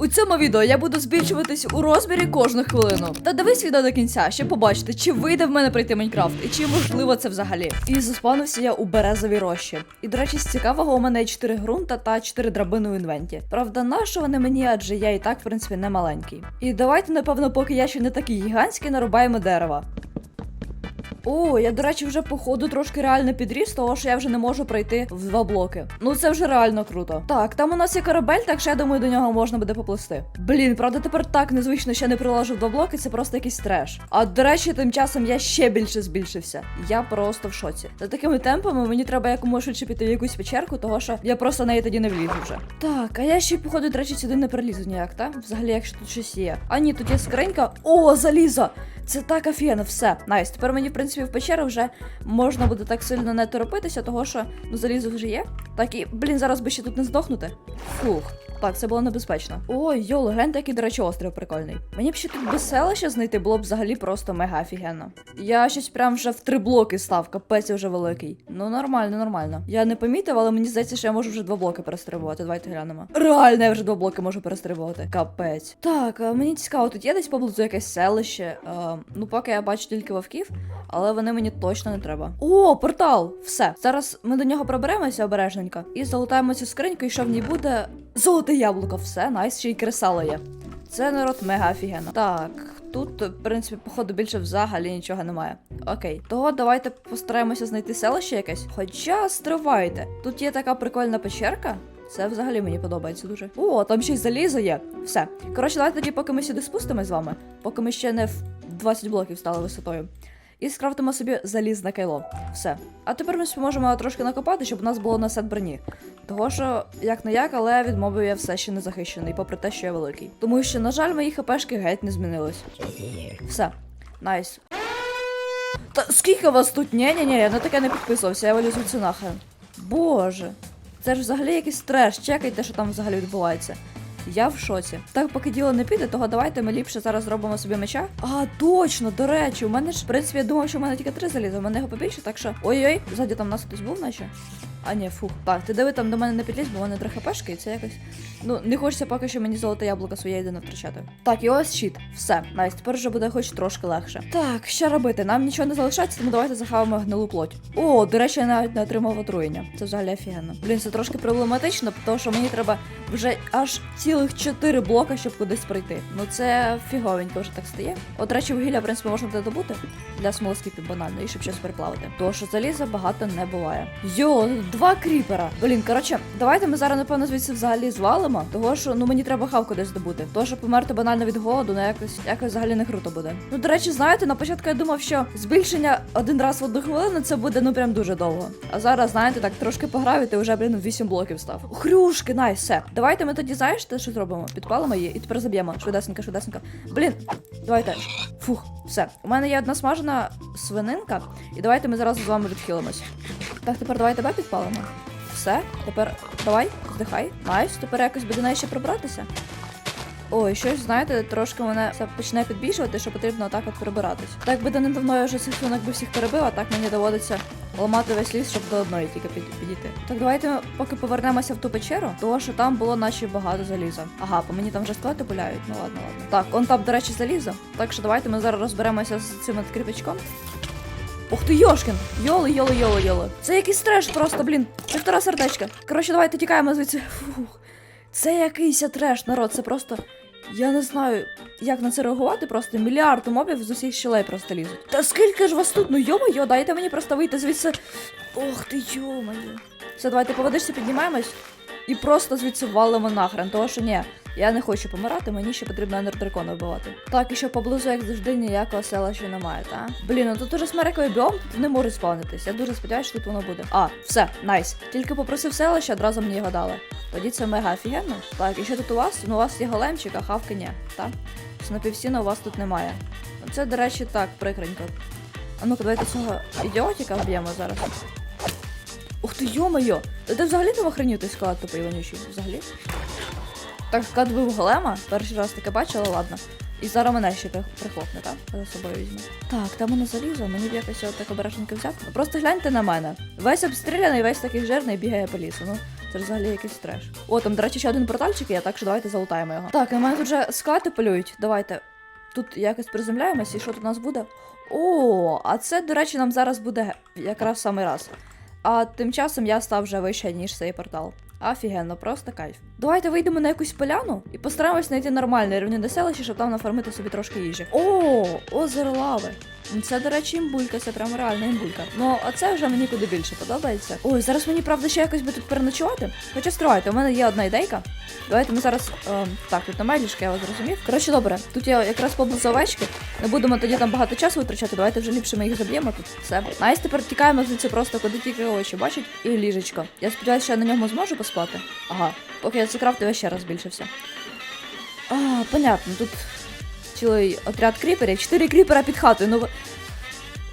У цьому відео я буду збільшуватись у розмірі кожну хвилину. Та дивись відео до кінця, щоб побачити, чи вийде в мене пройти Майнкрафт і чи можливо це взагалі. І заспавнився я у березовій рощі. І до речі, з цікавого у мене є 4 ґрунта та 4 драбини у інвенті. Правда, на що вони мені, адже я і так, в принципі, не маленький. І давайте, напевно, поки я ще не такий гігантський, нарубаємо дерева. О, я, до речі, вже походу трошки реально підріс, того що я вже не можу пройти в два блоки. Ну це вже реально круто. Так, там у нас є корабель, так що я думаю, до нього можна буде поплисти. Блін, правда, тепер так незвично ще не приложив два блоки, це просто якийсь треш. А до речі, тим часом я ще більше збільшився. Я просто в шоці. За такими темпами мені треба якомога швидше піти в якусь печерку, того що я просто неї тоді не влізу вже. Так, а я ще походу, до речі, сюди не прилізу ніяк, так? Взагалі, якщо тут щось є. А ні, тут є скринька. О, залізо! Це так офігенно, все. Найс. Тепер мені, в принципі, в печеру вже можна буде так сильно не торопитися, того що ну залізо вже є. Так і, блін, зараз би ще тут не здохнути. Фух. Так, це було небезпечно. Ой, йоло, гляньте, який, до речі, острів прикольний. Мені б ще тут без селища знайти було б взагалі просто мега офігенно. Я щось прям вже в три блоки став, капець вже великий. Ну нормально, нормально. Я не помітив, але мені здається, що я можу вже два блоки перестрибувати. Давайте глянемо. Реально, я вже два блоки можу перестрибувати. Капець. Так, мені цікаво, тут є десь поблизу якесь селище. Е, ну, поки я бачу тільки вовків, але вони мені точно не треба. О, портал! Все. Зараз ми до нього проберемося обережненько і залутаємо цю скриньку, і що в ній буде золоте яблуко. Все, найс, ще й кресало є. Це народ мега офігенно. Так, тут, в принципі, походу, більше взагалі нічого немає. Окей, того давайте постараємося знайти селище якесь. Хоча стривайте, тут є така прикольна печерка. Це взагалі мені подобається дуже. О, там ще й залізо є. Все. Коротше, давайте тоді, поки ми сюди спустимось з вами, поки ми ще не в 20 блоків стали висотою. І скрафтимо собі залізне кайло. Все. А тепер ми можемо трошки накопати, щоб у нас було на сет броні. Того що, як не як, але від мобів я все ще не захищений, попри те, що я великий. Тому що, на жаль, мої хпшки геть не змінились. Все. Найс. Та скільки вас тут? Ні, ні, ні, я на таке не підписувався, я вилізу це нахрен. Боже. Це ж взагалі якийсь треш. Чекайте, що там взагалі відбувається. Я в шоці. Так, поки діло не піде, того давайте ми ліпше зараз зробимо собі меча. А, точно, до речі, у мене ж, в принципі, я думав, що в мене тільки три заліза, у мене його побільше, так що. Ой-ой, ззаді там нас хтось був, наче. А ні, фух. Так, ти диви там до мене не підлізь, бо в мене три хпшки, і це якось. Ну, не хочеться поки що мені золоте яблуко своє єдине втрачати. Так, і ось щит. Все, найс, тепер вже буде хоч трошки легше. Так, що робити? Нам нічого не залишається, тому давайте захаваємо гнилу плоть. О, до речі, я навіть не отримав отруєння. Це взагалі офігенно. Блін, це трошки проблематично, тому що мені треба вже аж цілих чотири блока, щоб кудись пройти. Ну це фіговенько вже так стає. От речі, вугілля, в принципі, можна буде добути для смолоскипів банально, і щоб щось переплавити. Тому що заліза багато не буває. Йо, два кріпера. Блін, коротше, давайте ми зараз, напевно, звідси взагалі звалимо, того що ну мені треба хавку десь добути. Того, що померти банально від голоду, ну якось якось взагалі не круто буде. Ну, до речі, знаєте, на початку я думав, що збільшення один раз в одну хвилину це буде ну прям дуже довго. А зараз, знаєте, так трошки пограв, і вже, блін, в 8 блоків став. Хрюшки, най, все. Давайте ми тоді, знаєш, те, що зробимо? Підпалимо її і тепер заб'ємо. Швидесенько, швидесенько. Блін, давайте. Фух, все. У мене є одна смажена свининка, і давайте ми зараз з вами відхилимось. Так, тепер давай тебе підпалимо. Все, тепер давай, здихай. Найс, тепер якось буде неї ще пробратися. Ой, щось, знаєте, трошки мене все почне підбільшувати, що потрібно отак от прибиратись. Так би давно я вже цих свинок би всіх перебив, а так мені доводиться ламати весь ліс, щоб до одної тільки під, підійти. Так давайте поки повернемося в ту печеру, того що там було наче багато заліза. Ага, по мені там вже скелети пуляють. Ну ладно, ладно. Так, он там, до речі, залізо. Так що давайте ми зараз розберемося з цим кріпачком. Ух ти, Йошкін! Йоли, йоли, йоли, йоли. Це якийсь треш просто, блін. Півтора сердечка. Коротше, давайте тікаємо звідси. Фух. Це якийсь треш, народ, це просто. Я не знаю, як на це реагувати, просто мільярд мобів з усіх щелей просто лізуть. Та скільки ж вас тут? Ну йо-моє, дайте мені просто вийти звідси. Ох ти йо-моє. Все, давайте по водичці піднімаємось і просто звідси валимо нахрен, того що ні. Я не хочу помирати, мені ще потрібно енердракона вбивати. Так, і що поблизу, як завжди, ніякого села ще немає, та? Блін, ну тут уже смерековий біом, тут не може спавнитись. Я дуже сподіваюся, що тут воно буде. А, все, найс. Тільки попросив селище, одразу мені його дали. Тоді це мега офігенно. Так, і що тут у вас? Ну, у вас є големчик, а хавки ні, так? Снопівсіна у вас тут немає. Це, до речі, так, прикренько. А ну-ка, давайте цього ідіотіка вб'ємо зараз. Ух ти, йо-моє! Та ти взагалі там той склад тупий вонючий? Взагалі? Так, склад вбив голема, перший раз таке бачила, ладно. І зараз мене ще при- прихлопне, так? За собою візьме. Так, там воно залізо, мені б якось його так обережненько взяти. Просто гляньте на мене. Весь обстріляний, весь такий жирний бігає по лісу. Ну, Це ж взагалі якийсь треш. О, там, до речі, ще один портальчик є, так що давайте залутаємо його. Так, на мене тут вже скати полюють. Давайте. Тут якось приземляємося, і що тут у нас буде? О, а це, до речі, нам зараз буде якраз самий раз. А тим часом я став вже вище, ніж цей портал. Офігенно, просто кайф. Давайте вийдемо на якусь поляну і постараємось знайти нормальне рівнинне селище, щоб там нафармити собі трошки їжі. О, озеро лави. Це, до речі, імбулька, це прямо реальна імбулька. Ну, а це вже мені куди більше подобається. Ой, зараз мені правда ще якось би тут переночувати. Хоча стривайте, у мене є одна ідейка. Давайте ми зараз. Е, так, тут немає ліжка, я вас зрозумів. Коротше, добре, тут я якраз поблизу овечки. Не будемо тоді там багато часу витрачати. Давайте вже ліпше ми їх заб'ємо тут. Все. Найс тепер тікаємо звідси просто куди тільки очі бачать. І ліжечко. Я сподіваюся, що я на ньому зможу поспати. Ага. Поки я це крафтив, я ще раз збільшився. А, понятно, тут цілий отряд кріперів. Чотири кріпера під хатою. Ну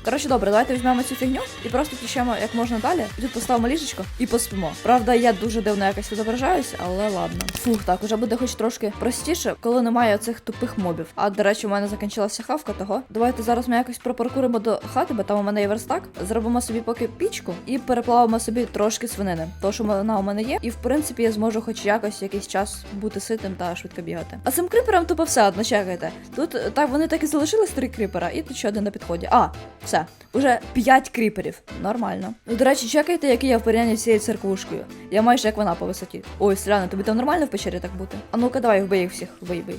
Коротше, добре, давайте візьмемо цю фігню і просто тічемо як можна далі. Тут поставимо ліжечко і поспимо. Правда, я дуже дивно якось відображаюсь, але ладно. Фух, так, уже буде хоч трошки простіше, коли немає цих тупих мобів. А до речі, у мене закінчилася хавка того. Давайте зараз ми якось пропаркуримо до хати, бо там у мене є верстак. Зробимо собі поки пічку і переплавимо собі трошки свинини. То, що вона у мене є, і в принципі я зможу хоч якось якийсь час бути ситим та швидко бігати. А цим кріперам тупо все одно чекайте. Тут так вони так і залишились три кріпера, і тут ще один на підході. А, все, уже 5 кріперів. Нормально. Ну, до речі, чекайте, який я в порівнянні з цією церквушкою. Я майже як вона по висоті. Ой, Селяна, тобі там нормально в печері так бути? А ну-ка, давай, вбий їх всіх, вбий, вбий.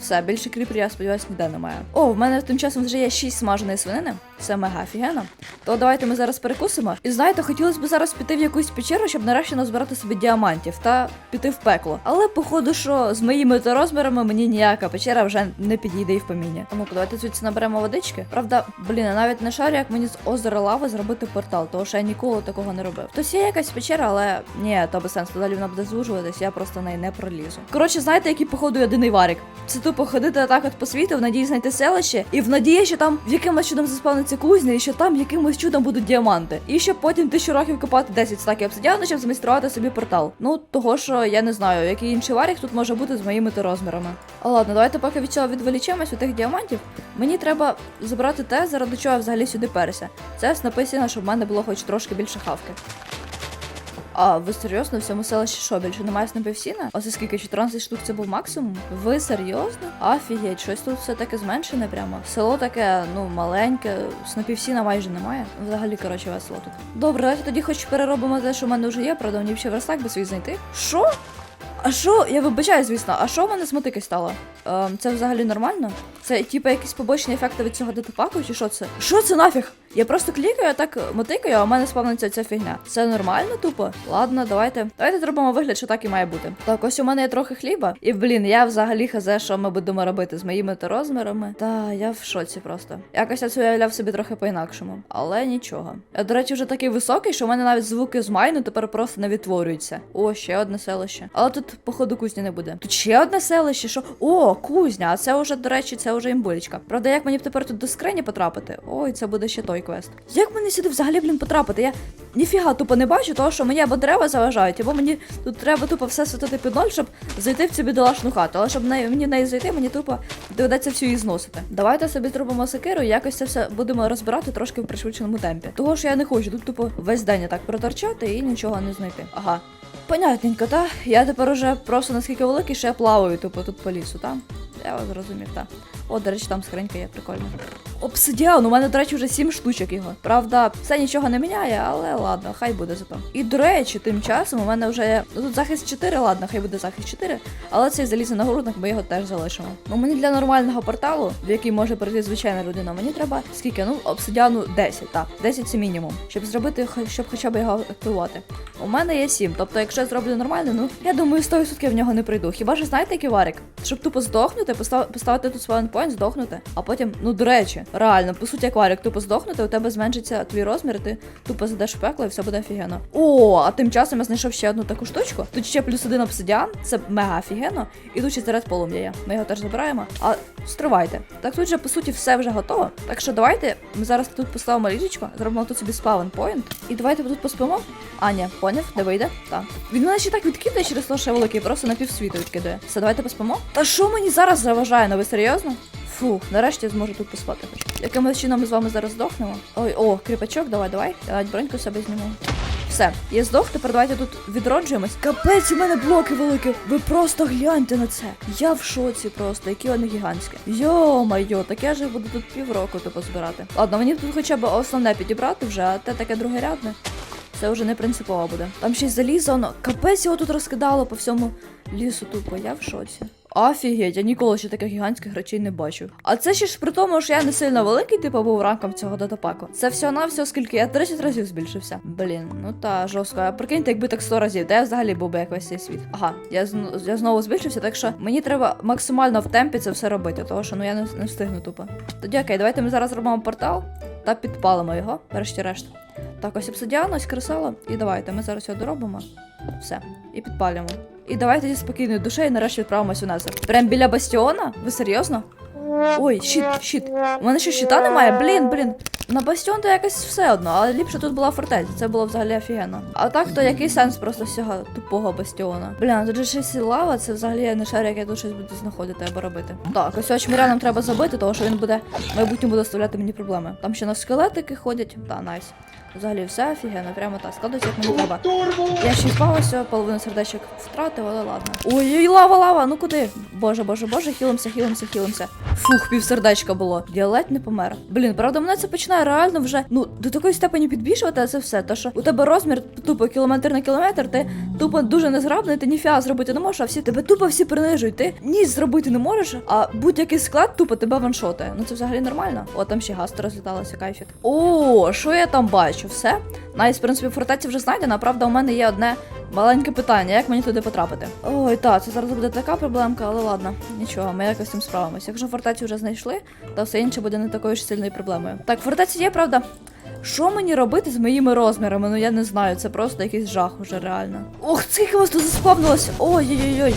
Все, більше кріперів, я сподіваюся, ніде немає. О, в мене тим часом вже є 6 смаженої свинини. Це мега офігенно. То давайте ми зараз перекусимо. І знаєте, хотілося б зараз піти в якусь печеру, щоб нарешті назбирати собі діамантів та піти в пекло. Але походу, що з моїми то розмірами мені ніяка печера вже не підійде і в. А ну-ка, давайте звідси наберемо водички. Правда, блін, я навіть не шарю, як мені з озера лави зробити портал, тому що я ніколи такого не робив. Тось є якась печера, але ні, то без сенсу. Далі вона буде звужуватись, я просто неї не пролізу. Коротше, знаєте, який походу єдиний варік. Це тупо ходити так от по світу, в надії знайти селище, і в надії, що там якимось чудом заспавниться кузня, і що там якимось чудом будуть діаманти. І щоб потім тисячу років копати 10 стаків обсидіану, щоб змайструвати собі портал. Ну, того, що я не знаю, який інший варік тут може бути з моїми то розмірами. А ладно, давайте поки від цього відволічемось у тих діамантів. Мені треба забрати те, заради чого я взагалі сюди перся. Це написано, щоб в мене було хоч трошки більше хавки. А ви серйозно в цьому селищі що, більше немає снайпівсіна? А це скільки 14 штук це був максимум? Ви серйозно? Офігеть, щось тут все таке зменшене прямо. Село таке, ну, маленьке, снайпівсіна майже немає. Взагалі, коротше, весело тут. Добре, давайте тоді хоч переробимо те, що в мене вже є, правда, мені ще верстак би свій знайти. Що? А що? Я вибачаю, звісно, а що в мене з мотики стало? Ем, це взагалі нормально? Це типу якісь побочні ефекти від цього датапаку, чи що це? Що це нафіг? Я просто клікаю, так мотикаю, а в мене спавниться ця фігня. Це нормально, тупо? Ладно, давайте. Давайте зробимо вигляд, що так і має бути. Так, ось у мене є трохи хліба. І блін, я взагалі хазе, що ми будемо робити з моїми то розмірами. Та я в шоці просто. Якось я це уявляв собі трохи по-інакшому. Але нічого. Я, до речі, вже такий високий, що в мене навіть звуки з майну тепер просто не відтворюються. О, ще одне селище. Але тут, походу, кузні не буде. Тут ще одне селище, що. О, кузня! А це вже, до речі, це вже імбулечка. Правда, як мені б тепер тут до скрині потрапити? Ой, це буде ще той квест. Як мені сюди взагалі, блін, потрапити? Я ніфіга тупо не бачу, того, що мені або дерева заважають, або мені тут треба тупо все святити під ноль, щоб зайти в цю бідолашну хату. Але щоб не, мені неї зайти, мені тупо доведеться всю її зносити. Давайте собі зробимо секиру і якось це все будемо розбирати трошки в пришвидшеному темпі. Того, що я не хочу тут тупо весь день так проторчати і нічого не знайти. Ага. Понятненько, та? Я тепер уже просто наскільки великий, що я плаваю тупо тут по лісу, та? Я вас зрозумів, та. О, до речі, там скринька є, прикольно. Обсидіан, у мене, до речі, вже сім штучок його. Правда, це нічого не міняє, але ладно, хай буде зато. І до речі, тим часом у мене вже. Ну тут захист 4, ладно, хай буде захист 4, але цей залізний нагрудник ми його теж залишимо. Ну мені для нормального порталу, в який може прийти звичайна людина, мені треба скільки? Ну, обсидіану 10, так, 10 це мінімум, щоб зробити, щоб хоча б його активувати. У мене є 7, тобто, якщо я зроблю нормально, ну я думаю, 100% в нього не прийду. Хіба ж знаєте, який варик? Щоб тупо здохнути, постав- поставити тут спаунпойнт, здохнути, а потім, ну до речі, реально, по суті, як тупо здохнути, у тебе зменшиться твій розмір, ти тупо зайдеш в пекло і все буде офігенно. О, а тим часом я знайшов ще одну таку штучку. Тут ще плюс один обсидіан, це мега офігенно. І тут ще зараз полум'я. Ми його теж забираємо. А стривайте. Так тут же по суті все вже готово. Так що давайте ми зараз тут поставимо ліжечко, зробимо тут собі спаун поінт. І давайте тут поспимо. А, ні, поняв, де вийде? Так. Він мене ще так відкидає через те, що великий, просто на півсвіту відкидає. Все, давайте поспимо. Та що мені зараз заважає? Ну ви серйозно? Фух, нарешті я зможу тут поспати. Якимось чином ми з вами зараз здохнемо. Ой, о, кріпачок, давай, давай. Навіть броньку себе зніму. Все, я здох, тепер давайте тут відроджуємось. Капець, у мене блоки великі. Ви просто гляньте на це. Я в шоці просто, які вони гігантські. Йо-майо, так я ж буду тут півроку тупо збирати. Ладно, мені тут хоча б основне підібрати вже, а те таке другорядне. Це вже не принципово буде. Там ще й залізо, воно капець його тут розкидало по всьому лісу тупо. Я в шоці. Офігеть, я ніколи ще таких гігантських речей не бачив. А це ще ж при тому, що я не сильно великий, типу, був рамком цього датапаку. Це всього на всього, скільки я 30 разів збільшився. Блін, ну та жорстко. А прикиньте, якби так 100 разів, де я взагалі був би як весь цей світ. Ага, я, я знову збільшився, так що мені треба максимально в темпі це все робити, тому що ну я не, не встигну тупо. Тоді окей, давайте ми зараз робимо портал та підпалимо його, врешті-решт. Так, ось обсидіан, ось. І давайте, ми зараз його доробимо. Все, і підпалюємо. І давайте зі спокійною душею нарешті відправимось у Незер. Прям біля бастіона? Ви серйозно? Ой, щит, щит. У мене ще щита немає. Блін, блін. На бастіон то якось все одно, але ліпше тут була фортеця. Це було взагалі офігенно. А так то який сенс просто всього тупого бастіона? Блін, тут же щось лава, це взагалі не шарю, як я тут щось буду знаходити або робити. Так, ось очміря нам треба забити, тому що він буде в майбутньому доставляти мені проблеми. Там ще на скелетики ходять. Та, найс. Взагалі все офігенно, прямо так. Складується, як мені треба. Я ще ось, половину сердечок втратив, але ладно. Ой, ой, лава, лава, ну куди? Боже, боже, боже, хілимся, хілимся, хілимся. Фух, пів сердечка було. Я ледь не помер. Блін, правда, мене це починає реально вже ну до такої степені підбільшувати, а це все. То що у тебе розмір тупо кілометр на кілометр, ти тупо дуже незграбний, ти ніфіга зробити не можеш, а всі тебе тупо всі принижують. Ти ніч зробити не можеш, а будь-який склад тупо тебе ваншотає. Ну це взагалі нормально. О, там ще газ розліталося, кайфік. О, що я там бачу? Все? Навіть, в принципі, фортеця вже знайдена, правда, у мене є одне маленьке питання, як мені туди потрапити. Ой, так, це зараз буде така проблемка, але ладно, нічого, ми якось цим справимося. Якщо фортецю вже знайшли, то все інше буде не такою ж сильною проблемою. Так, фортеця є, правда. Що мені робити з моїми розмірами? Ну я не знаю, це просто якийсь жах уже реально. Ох, скільки вас тут заспавнилось! Ой-ой-ой.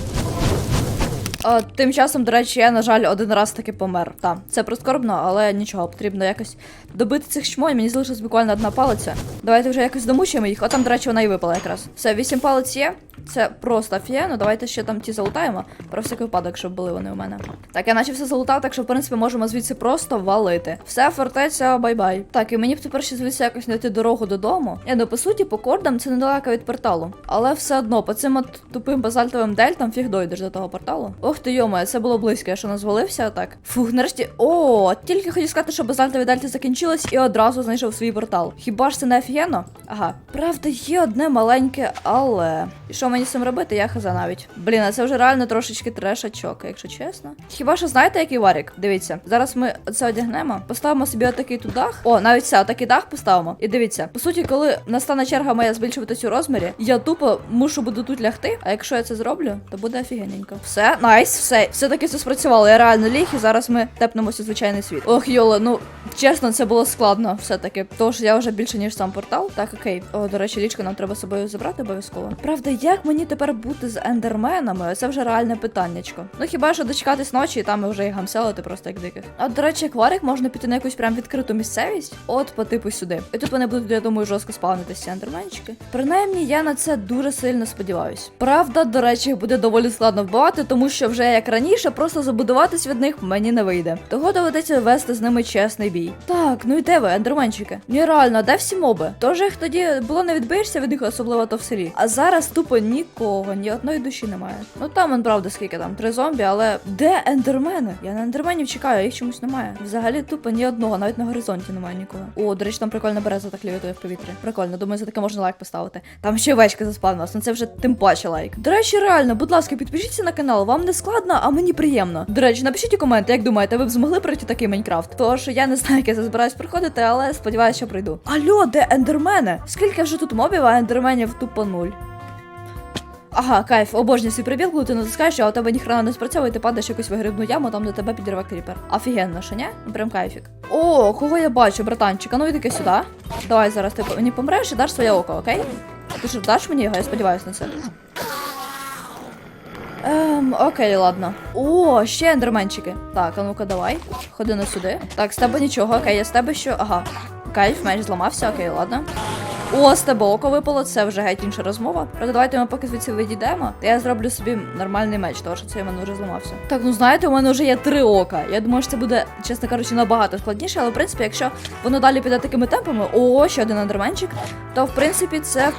А, тим часом, до речі, я, на жаль, один раз таки помер. Так, це прискорбно, але нічого, потрібно якось добити цих чмонь. Мені залишилась буквально одна палиця. Давайте вже якось домучимо їх. О, там, до речі, вона і випала якраз. Все, вісім палиць є. Це просто офігенно. Давайте ще там ті залутаємо. Про всякий випадок, щоб були вони у мене. Так, я наче все залутав, так що, в принципі, можемо звідси просто валити. Все, фортеця, бай-бай. Так, і мені б тепер ще звідси якось знайти дорогу додому. Я ну, по суті, по кордам це недалеко від порталу. Але все одно, по цим от тупим базальтовим дельтам фіг дойдеш до того порталу. Ох ти йома, це було близько, я що назвалився так. Фух, нарешті. О, тільки хотів сказати, що базальтові дельти закінчились і одразу знайшов свій портал. Хіба ж це не офігенно? Ага. Правда, є одне маленьке, але. І що мені з цим робити, я хаза навіть. Блін, а це вже реально трошечки трешачок, якщо чесно. Хіба що знаєте, який варік? Дивіться, зараз ми це одягнемо, поставимо собі отакий тут дах. О, навіть все, отакий дах поставимо. І дивіться, по суті, коли настане черга моя збільшуватись у розмірі, я тупо мушу буду тут лягти. А якщо я це зроблю, то буде офігенненько. Все, найс, все. Все-таки це спрацювало. Я реально ліг, і зараз ми тепнемося у звичайний світ. Ох, Йоле, ну чесно, це було складно все-таки. Що я вже більше, ніж сам портал. Так, окей. О, до речі, лічку нам треба з собою забрати обов'язково. Правда, як мені тепер бути з ендерменами? Це вже реальне питаннячко. Ну хіба що дочекатись ночі, і там ми вже і гамселити просто як диких. А до речі, акварик можна піти на якусь прям відкриту місцевість. От по типу сюди. І тут вони будуть, я думаю, жорстко спавнитися ендерменчики. Принаймні, я на це дуже сильно сподіваюсь. Правда, до речі, буде доволі складно вбивати, тому що вже як раніше, просто забудуватись від них мені не вийде. Того доведеться вести з ними чесний бій. Так, ну і де ви, ендерменчики? Ні, реально, де всі моби? Тож їх тоді було не відбиєшся від них, особливо то в селі. А зараз тупо нікого, ні одної душі немає. Ну там он правда скільки там, три зомбі, але де ендермени? Я на ендерменів чекаю, а їх чомусь немає. Взагалі тупо ні одного, навіть на горизонті немає нікого. О, до речі, там прикольна береза так лівітує в повітрі. Прикольно, думаю, за таке можна лайк поставити. Там ще овечка заспавнилась, ну це вже тим паче лайк. До речі, реально, будь ласка, підпишіться на канал, вам не складно, а мені приємно. До речі, напишіть у коменти, як думаєте, ви б змогли пройти такий Майнкрафт? Що я не знаю, як я збираюсь проходити, але сподіваюся, що пройду. Алло, де ендермени? Скільки вже тут мобів, а ендерменів тупо нуль. Ага, кайф, обожнюю свій прибіг, коли ти натискаєш, а у тебе ніхрена не спрацьовує, ти падаєш якусь вигрібну яму, там до тебе підірве кріпер. Офігенно, що ні? Прям кайфік. О, кого я бачу, братанчик, а ну йди сюди. Давай зараз ти мені помреш і даш своє око, окей? Ти ж даш мені його, я сподіваюся на це. Ем, окей, ладно. О, ще ендерменчики. Так, а ну-ка, давай. Ходи на сюди. Так, з тебе нічого, окей, я з тебе що. Ага. Кайф, меч зламався, окей, ладно. О, з тебе око випало, це вже геть інша розмова. Правда, давайте ми поки звідси відійдемо, та я зроблю собі нормальний меч, тому що цей у мене вже зламався. Так, ну знаєте, у мене вже є три ока. Я думаю, що це буде, чесно кажучи, набагато складніше, але в принципі, якщо воно далі піде такими темпами, о, ще один андерменчик, то в принципі це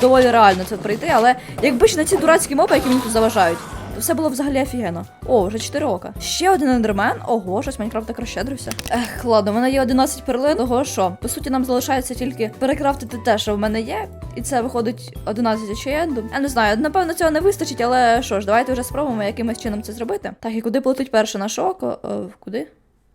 доволі реально це пройти, але якби ж на ці дурацькі моби, які мені тут заважають. Все було взагалі офігенно. О, вже 4 ока. Ще один ендермен. Ого, щось Майнкрафт так розщедрився. Ех, ладно, у мене є 11 перлин. Того що, по суті, нам залишається тільки перекрафтити те, що в мене є. І це виходить 11 ачієнду. Я не знаю, напевно, цього не вистачить, але що ж, давайте вже спробуємо якимось чином це зробити. Так, і куди полетить перше наше око? Е, куди?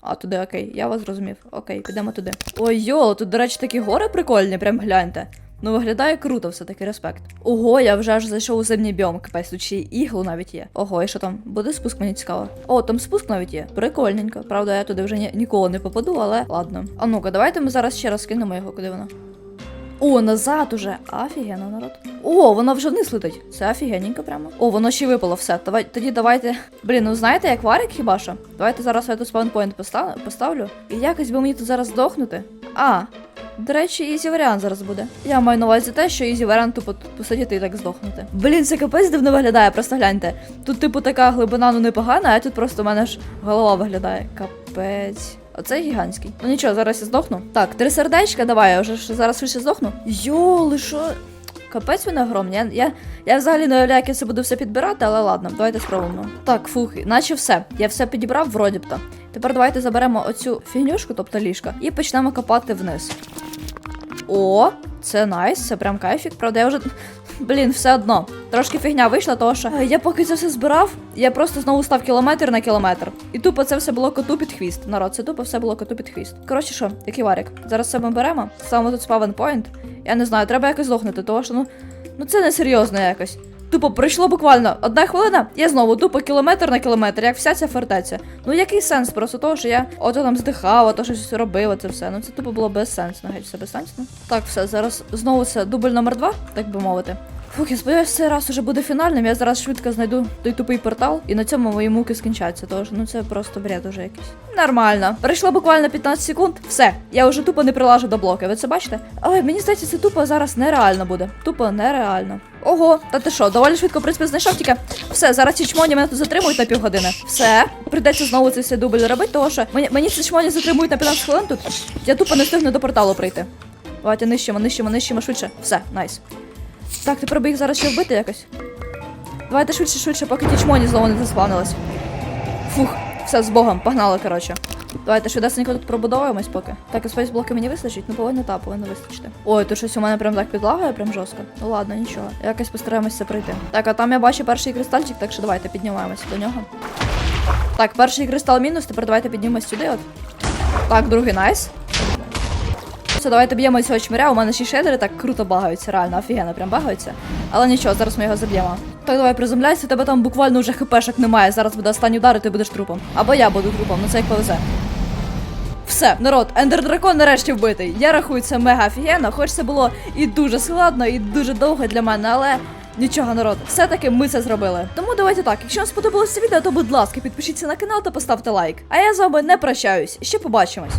А, туди, окей, я вас зрозумів. Окей, підемо туди. Ой, йо, тут, до речі, такі гори прикольні, прям гляньте. Ну, виглядає круто, все-таки респект. Ого, я вже аж зайшов у зимній біом, капець, тут ще й іглу навіть є. Ого, і що там? Буде спуск, мені цікаво. О, там спуск навіть є. Прикольненько. Правда, я туди вже ні- ніколи не попаду, але ладно. А ну-ка, давайте ми зараз ще раз кинемо його, куди воно. О, назад уже. Офігенно, народ. О, воно вже вниз летить. Це офігенненько прямо. О, воно ще випало все. Давай, тоді давайте. Блін, ну знаєте, як варик хіба що? Давайте зараз я тут спаунпоінт постав... поставлю. І якось би мені тут зараз здохнути. А. До речі, ізі варіант зараз буде. Я маю на увазі те, що ізі варіант тупо тут посидіти і так здохнути. Блін, це капець дивно виглядає, просто гляньте. Тут, типу, така глибина ну непогана, а тут просто в мене ж голова виглядає. Капець. Оце гігантський. Ну нічого, зараз я здохну. Так, три сердечка, давай, я вже зараз швидше здохну. Йоли, що? Капець вона огромний. Я, я, я взагалі не уявляю, як я це буду все підбирати, але ладно, давайте спробуємо. Так, фух, наче все. Я все підібрав, вроді б то. Тепер давайте заберемо оцю фігнюшку, тобто ліжка, і почнемо копати вниз. О, це найс, це прям кайфік. Правда, я вже. Блін, все одно. Трошки фігня вийшла, тому що я поки це все збирав, я просто знову став кілометр на кілометр. І тупо це все було коту під хвіст. Народ, це тупо все було коту під хвіст. Коротше, що, який варік? Зараз це ми беремо. Саме тут спавен пойнт. Я не знаю, треба якось здохнути, тому що ну. Ну це не серйозно якось. Тупо пройшло буквально одна хвилина, я знову тупо кілометр на кілометр, як вся ця фортеця. Ну який сенс просто того, що я ото там здихав, ото щось робив, оце все. Ну це тупо було безсенсно, геть все безсенсно. Так, все, зараз знову це дубль номер два, так би мовити. Фух, я сподіваюся, цей раз уже буде фінальним. Я зараз швидко знайду той тупий портал, і на цьому мої муки скінчаться. Тож ну це просто бред уже якийсь. Нормально. Пройшло буквально 15 секунд. Все, я вже тупо не прилажу до блоки. Ви це бачите? Ой, мені здається, це тупо зараз нереально буде. Тупо нереально. Ого, та ти що, доволі швидко, в принципі, знайшов тільки. Все, зараз ці чмоні мене тут затримують на півгодини. Все, прийдеться знову цей дубль робити, тому що мені, мені ці чмоні затримують на 15 хвилин тут. Я тупо не встигну до порталу прийти. Давайте нищимо, нищимо, нищимо швидше. Все, найс. Так, тепер би їх зараз ще вбити якось. Давайте швидше, швидше, поки ті чмоні знову не заспавнились. Фух, все з Богом, погнали, коротше. Давайте швидесенько тут пробудовуємось поки. Так, і спейсблоки мені вистачить, ну повинно та, повинно вистачити. Ой, тут щось у мене прям так підлагає, прям жорстко. Ну ладно, нічого. Якось постараємось це пройти. Так, а там я бачу перший кристальчик, так що давайте піднімаємося до нього. Так, перший кристал мінус, тепер давайте піднімемось сюди от. Так, другий найс. Все, давайте б'ємо цього чмиря. У мене ще шейдери так круто багаються, реально, офігенно, прям багаються. Але нічого, зараз ми його заб'ємо. Так, давай приземляйся, тебе там буквально вже хпшок немає. Зараз буде останній удар, і ти будеш трупом. Або я буду трупом, ну це як повезе. Все, народ, ендердракон нарешті вбитий. Я рахую це мега офігенно, хоч це було і дуже складно, і дуже довго для мене, але. Нічого, народ, все-таки ми це зробили. Тому давайте так. Якщо вам сподобалося відео, то будь ласка, підпишіться на канал та поставте лайк. А я з вами не прощаюсь. Ще побачимось.